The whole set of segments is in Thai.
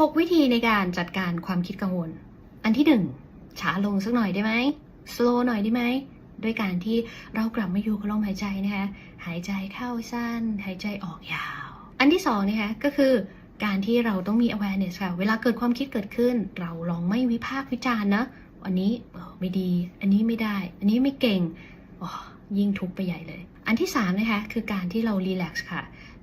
6 วิธีในการจัดการความคิดกังวล อันที่ 1 ช้าลงสักหน่อยได้ไหม slow หน่อยได้ไหม ด้วยการที่เรากลับมาอยู่กับลมหายใจนะคะ หายใจเข้าสั้น หายใจออกยาว อันที่2นะคะก็คือการที่เราต้องมี awareness ค่ะ เวลาเกิดความคิดเกิดขึ้น เราลองไม่วิพากษ์วิจารณ์นะ อันนี้ไม่ดี อันนี้ไม่ได้ อันนี้ไม่เก่งยิ่งทุกข์ไปใหญ่เลย อันที่3นะคะคือการที่เรารีแลกซ์ค่ะ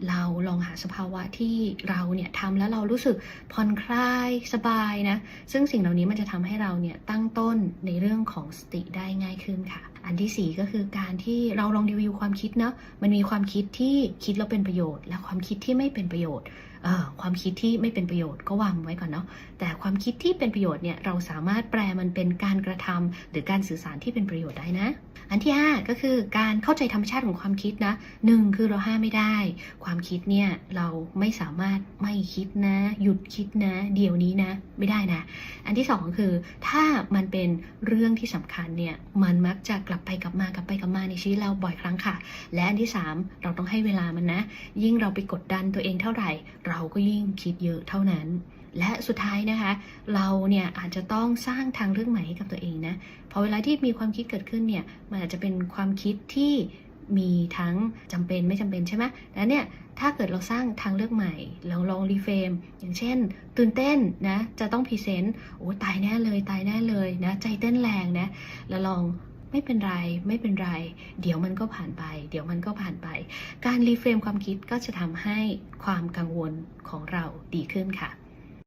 เราลองหาสภาวะที่เราเนี่ยทำแล้วเรารู้สึกผ่อนคลายสบายนะ ซึ่งสิ่งเหล่านี้มันจะทำให้เราเนี่ยตั้งต้นในเรื่องของสติได้ง่ายขึ้นค่ะ อันที่ 4 ก็คือการที่เราลองรีวิวความคิดเนาะมันมีความคิดที่คิดแล้วเป็นประโยชน์ และความคิดที่ไม่เป็นประโยชน์เออความคิดที่ไม่เป็นประโยชน์ก็วางไว้ก่อนเนาะแต่ความคิดที่เป็นประโยชน์เนี่ยเราสามารถแปลมันเป็นการกระทำหรือการสื่อสารที่เป็นประโยชน์ได้นะ อันที่ 5 ก็คือการเข้าใจธรรมชาติของความคิดนะหนึ่งคือเราห้ามไม่ได้ ความคิดเนี่ยเราไม่สามารถไม่คิดนะ หยุดคิดนะ เดี๋ยวนี้นะ ไม่ได้นะ อันที่สองคือถ้ามันเป็นเรื่องที่สำคัญเนี่ยมันมักจะกลับไปกลับมากลับไปกลับมาในชีวิตเราบ่อยครั้งค่ะ และอันที่สามเราต้องให้เวลามันนะ ยิ่งเราไปกดดันตัวเองเท่าไหร่ เราก็ยิ่งคิดเยอะเท่านั้น และสุดท้ายนะคะ เราเนี่ยอาจจะต้องสร้างทางเลือกใหม่ให้กับตัวเองนะพอเวลาที่มีความคิดเกิดขึ้นเนี่ยมันอาจจะเป็นความคิดที่มีทั้งจำเป็นไม่จำเป็นใช่ไหมแล้วเนี่ยถ้าเกิดเราสร้างทางเลือกใหม่เราลองรีเฟรมอย่างเช่น ตื่นเต้นนะ จะต้องพรีเซนต์โอ้ตายแน่เลยตายแน่เลยนะ ใจเต้นแรงนะ แล้วลอง ไม่เป็นไรไม่เป็นไร เดี๋ยวมันก็ผ่านไป เดี๋ยวมันก็ผ่านไป การรีเฟรมความคิดก็จะทำให้ความกังวลของเราดีขึ้นค่ะ